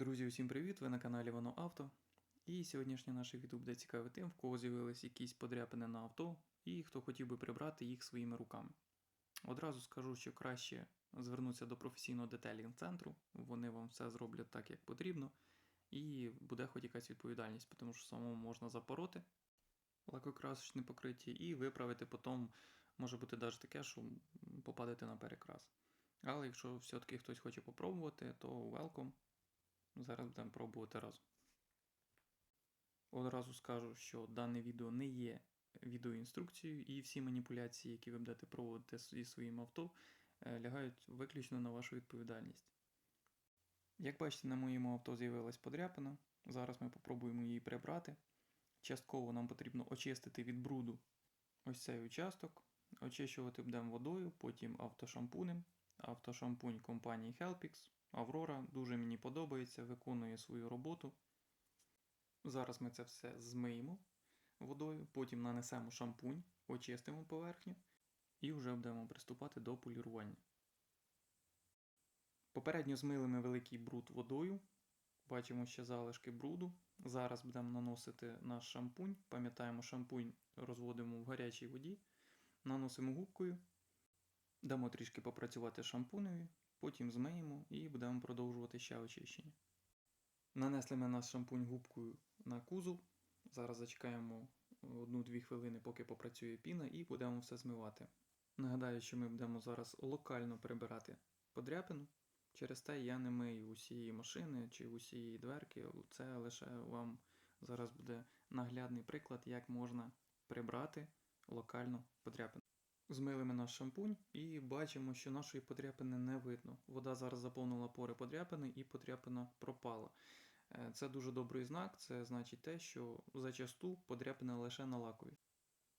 Друзі, усім привіт! Ви на каналі Воно Авто. І сьогоднішнє наше відео буде цікаве тим, в кого з'явились якісь подряпини на авто, і хто хотів би прибрати їх своїми руками. Одразу скажу, що краще звернутися до професійного детелінг центру, вони вам все зроблять так, як потрібно, і буде хоч якась відповідальність, тому що самому можна запороти лакокрасочне покриття і виправити потім, може бути навіть таке, що попадете на перекрас. Але якщо все-таки хтось хоче попробувати, то welcome. Зараз будемо пробувати разом. Одразу скажу, що дане відео не є відеоінструкцією, і всі маніпуляції, які ви будете проводити зі своїм авто, е, лягають виключно на вашу відповідальність. Як бачите, на моєму авто з'явилась подряпина. Зараз ми попробуємо її прибрати. Частково нам потрібно очистити від бруду ось цей участок. Очищувати будемо водою, потім автошампунем. Автошампунь компанії Helpix. Аврора дуже мені подобається, виконує свою роботу. Зараз ми це все змиємо водою, потім нанесемо шампунь, очистимо поверхню і вже будемо приступати до полірування. Попередньо змили ми великий бруд водою. Бачимо ще залишки бруду. Зараз будемо наносити наш шампунь. Пам'ятаємо, шампунь розводимо в гарячій воді, наносимо губкою, дамо трішки попрацювати шампуневі, потім змиємо і будемо продовжувати ще очищення. Нанесли ми наш шампунь губкою на кузов. Зараз зачекаємо 1-2 хвилини, поки попрацює піна, і будемо все змивати. Нагадаю, що ми будемо зараз локально прибирати подряпину. Через те я не мию усієї машини чи усієї дверки. Це лише вам зараз буде наглядний приклад, як можна прибрати локально подряпину. Змили ми наш шампунь і бачимо, що нашої подряпини не видно. Вода зараз заповнила пори подряпини і подряпина пропала. Е, Це дуже добрий знак, це значить те, що зачасту подряпина лише на лакові.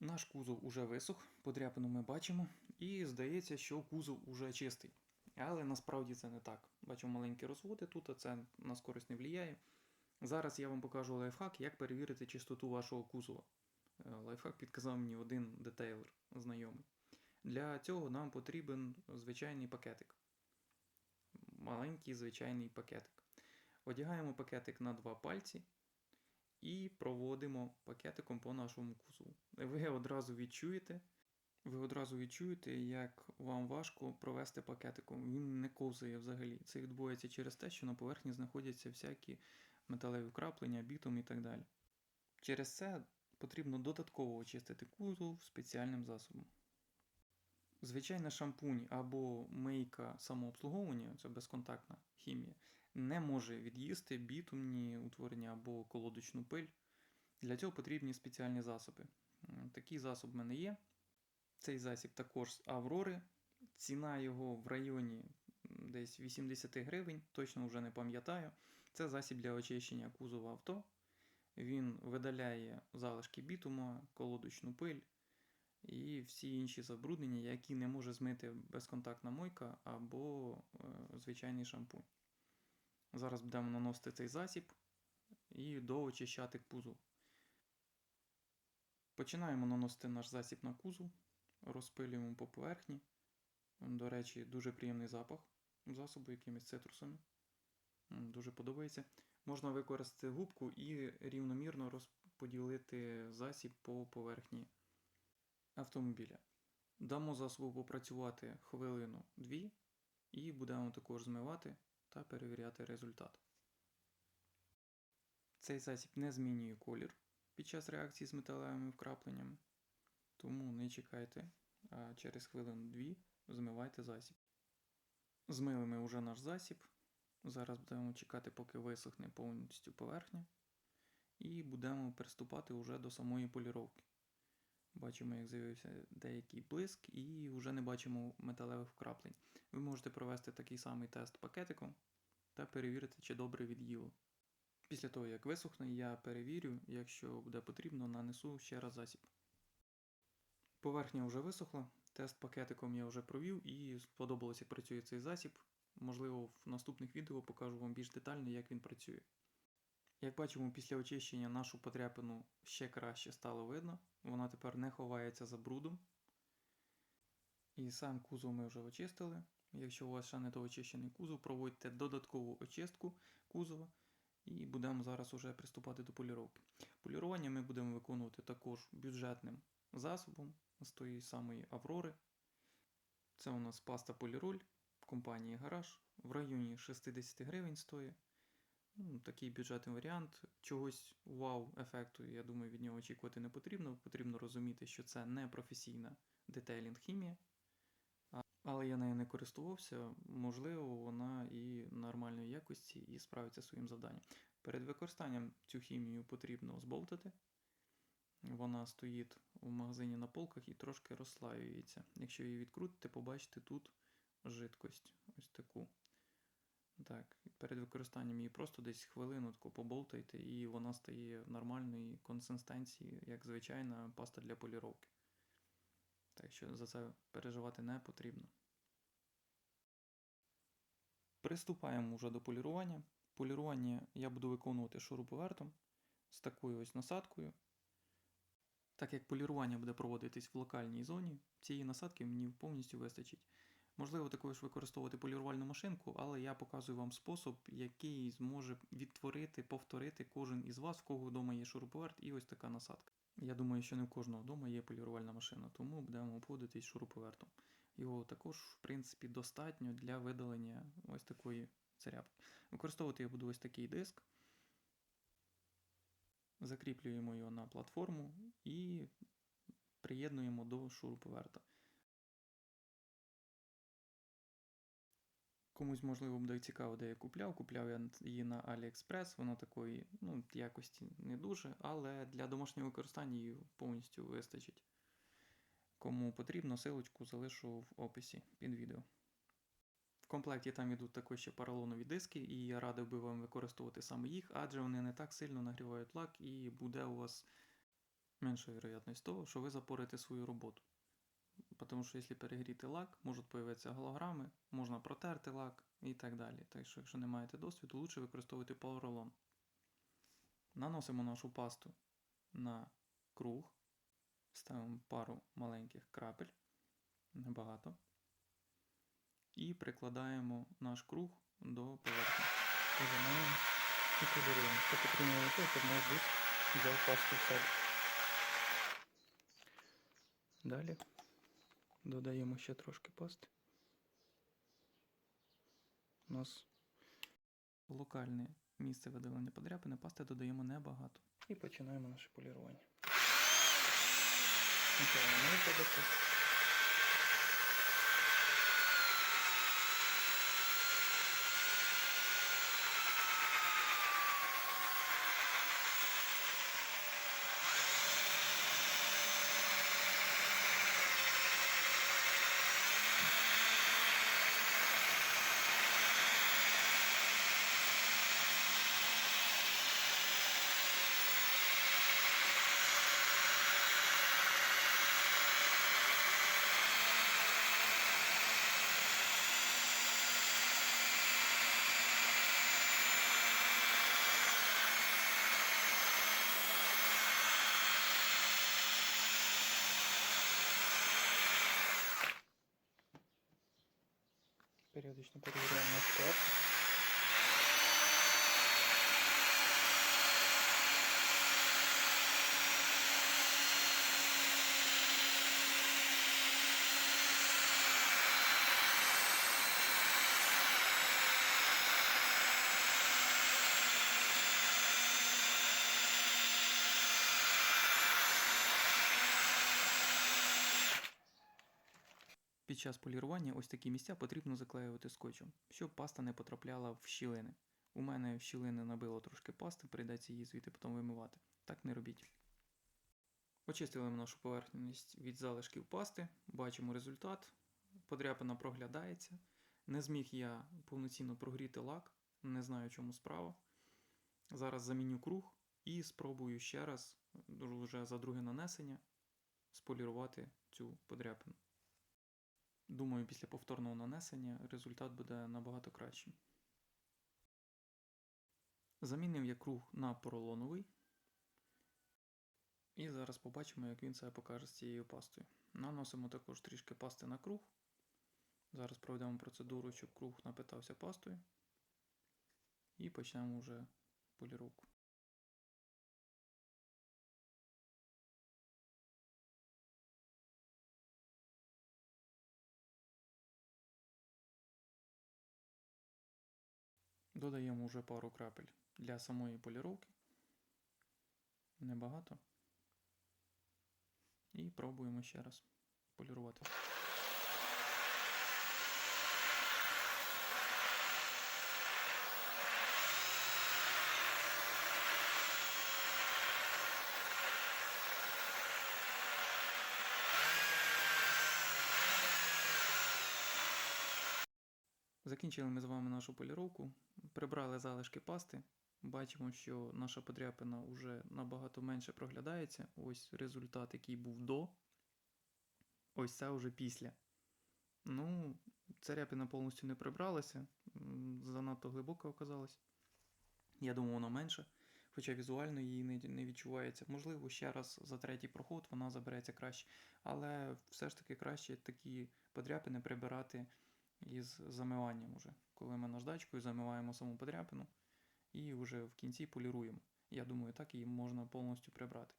Наш кузов уже висох, подряпину ми бачимо, і здається, що кузов уже чистий. Але насправді це не так. Бачимо маленькі розводи тут, а це на скорість не впливає. Зараз я вам покажу лайфхак, як перевірити чистоту вашого кузова. Е, Лайфхак підказав мені один детейлер знайомий. Для цього нам потрібен звичайний пакетик. Маленький звичайний пакетик. Одягаємо пакетик на два пальці і проводимо пакетиком по нашому кузову. Ви одразу відчуєте, ви одразу відчуєте, як вам важко провести пакетиком. Він не ковзає взагалі. Це відбувається через те, що на поверхні знаходяться всякі металеві вкраплення, бітум і так далі. Через це потрібно додатково очистити кузов спеціальним засобом. Звичайно, шампунь або мийка самообслуговування, це безконтактна хімія, не може від'їсти бітумні утворення або колодочну пиль. Для цього потрібні спеціальні засоби. Такий засоб в мене є. Цей засіб також з Аврори. Ціна його в районі десь 80 гривень, точно вже не пам'ятаю. Це засіб для очищення кузова авто. Він видаляє залишки бітума, колодочну пиль і всі інші забруднення, які не може змити безконтактна мойка або е, звичайний шампунь. Зараз будемо наносити цей засіб і доочищати кузов. Починаємо наносити наш засіб на кузов, розпилюємо по поверхні. До речі, дуже приємний запах засобу якимись цитрусами. Дуже подобається. Можна використати губку і рівномірно розподілити засіб по поверхні автомобіля. Дамо засобу попрацювати хвилину-дві і будемо також змивати та перевіряти результат. Цей засіб не змінює колір під час реакції з металевими вкрапленнями, тому не чекайте, а через хвилину-дві змивайте засіб. Змили ми вже наш засіб. Зараз будемо чекати, поки висохне повністю поверхня, і будемо приступати вже до самої поліровки. Бачимо, як з'явився деякий блиск, і вже не бачимо металевих вкраплень. Ви можете провести такий самий тест пакетиком та перевірити, чи добре від'їло. Після того, як висохне, я перевірю, якщо буде потрібно, нанесу ще раз засіб. Поверхня вже висохла, тест пакетиком я вже провів і сподобалося, працює цей засіб. Можливо, в наступних відео покажу вам більш детально, як він працює. Як бачимо, після очищення нашу потряпину ще краще стало видно. Вона тепер не ховається за брудом. І сам кузов ми вже очистили. Якщо у вас ще не доочищений кузов, проводьте додаткову очистку кузова. І будемо зараз уже приступати до поліровки. Полірування ми будемо виконувати також бюджетним засобом з тої самої Аврори. Це у нас паста поліроль компанії Гараж. В районі 60 гривень стоїть. Ну, такий бюджетний варіант. Чогось вау-ефекту, я думаю, від нього очікувати не потрібно. Потрібно розуміти, що це не професійна детейлінг хімія. Але я нею не користувався, можливо, вона і нормальної якості і справиться своїм завданням. Перед використанням цю хімію потрібно збовтати. Вона стоїть у магазині на полках і трошки розслаюється. Якщо її відкрутите, побачите тут жидкость. Ось таку. Так, перед використанням її просто десь хвилину поболтайте, і вона стає нормальної консистенції, як звичайна паста для поліровки. Так що за це переживати не потрібно. Приступаємо вже до полірування. Полірування я буду виконувати шуруповертом з такою ось насадкою. Так як полірування буде проводитись в локальній зоні, цієї насадки мені повністю вистачить. Можливо, також використовувати полірувальну машинку, але я показую вам спосіб, який зможе відтворити, повторити кожен із вас, в кого вдома є шуруповерт і ось така насадка. Я думаю, що не в кожного вдома є полірувальна машина, тому будемо обходитись шуруповертом. Його також, в принципі, достатньо для видалення ось такої царяпки. Використовувати я буду ось такий диск. Закріплюємо його на платформу і приєднуємо до шуруповерта. Комусь, можливо, буде цікаво, де я купляв. Купляв я її на AliExpress, вона такої ну, якості не дуже, але для домашнього використання її повністю вистачить. Кому потрібно, силочку залишу в описі під відео. В комплекті там йдуть також ще поролонові диски, і я радив би вам використовувати саме їх, адже вони не так сильно нагрівають лак, і буде у вас менша вероятність того, що ви запорите свою роботу. Тому що якщо перегріти лак, можуть появитися голограми, можна протерти лак і так далі. Так що, якщо не маєте досвіду, лучше використовувати поролон. Наносимо нашу пасту на круг, ставимо пару маленьких крапель, небагато, і прикладаємо наш круг до поверхні. Нажимаємо і поліруємо. Це потрібно робити, щоб наш диск взяв пасту в себе. Далі додаємо ще трошки пасти. У нас локальне місце видалення подряпини, пасти додаємо небагато. І починаємо наше полірування. Нічого не. Періодично перевіряємо наш Під час полірування ось такі місця потрібно заклеювати скотчем, щоб паста не потрапляла в щілини. У мене в щілини набило трошки пасти, прийдеться її звідти потім вимивати. Так не робіть. Очистили ми нашу поверхність від залишків пасти, бачимо результат. Подряпина проглядається. Не зміг я повноцінно прогріти лак, не знаю, чому справа. Зараз заміню круг і спробую ще раз, вже за друге нанесення, сполірувати цю подряпину. Думаю, після повторного нанесення результат буде набагато кращим. Замінив я круг на поролоновий. І зараз побачимо, як він себе покаже з цією пастою. Наносимо також трішки пасти на круг. Зараз проведемо процедуру, щоб круг напитався пастою. І почнемо вже поліровку. Додаємо вже пару крапель для самої поліровки. Небагато. І пробуємо ще раз полірувати. Закінчили ми з вами нашу поліровку, прибрали залишки пасти. Бачимо, що наша подряпина вже набагато менше проглядається. Ось результат, який був до. Ось це вже після. Ну, ця ряпина повністю не прибралася, занадто глибока оказалась. Я думав, вона менша, хоча візуально її не відчувається. Можливо, ще раз за третій проход вона забереться краще. Але все ж таки краще такі подряпини прибирати із замиванням уже, коли ми наждачкою замиваємо саму подряпину і вже в кінці поліруємо. Я думаю, так її можна повністю прибрати.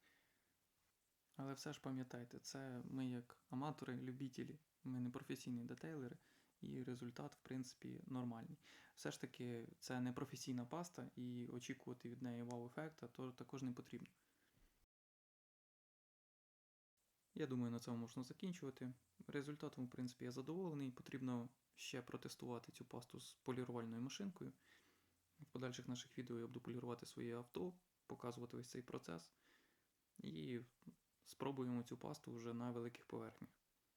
Але все ж пам'ятайте, це ми як аматори, любителі, ми не професійні детейлери, і результат, в принципі, нормальний. Все ж таки, це не професійна паста, і очікувати від неї вау-ефекта то також не потрібно. Я думаю, на цьому можна закінчувати. Результатом, в принципі, я задоволений. Потрібно ще протестувати цю пасту з полірувальною машинкою. В подальших наших відео я буду полірувати своє авто, показувати ось цей процес. І спробуємо цю пасту вже на великих поверхнях.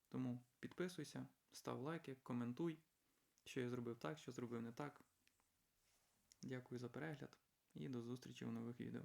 Тому підписуйся, став лайки, коментуй, що я зробив так, що зробив не так. Дякую за перегляд і до зустрічі у нових відео.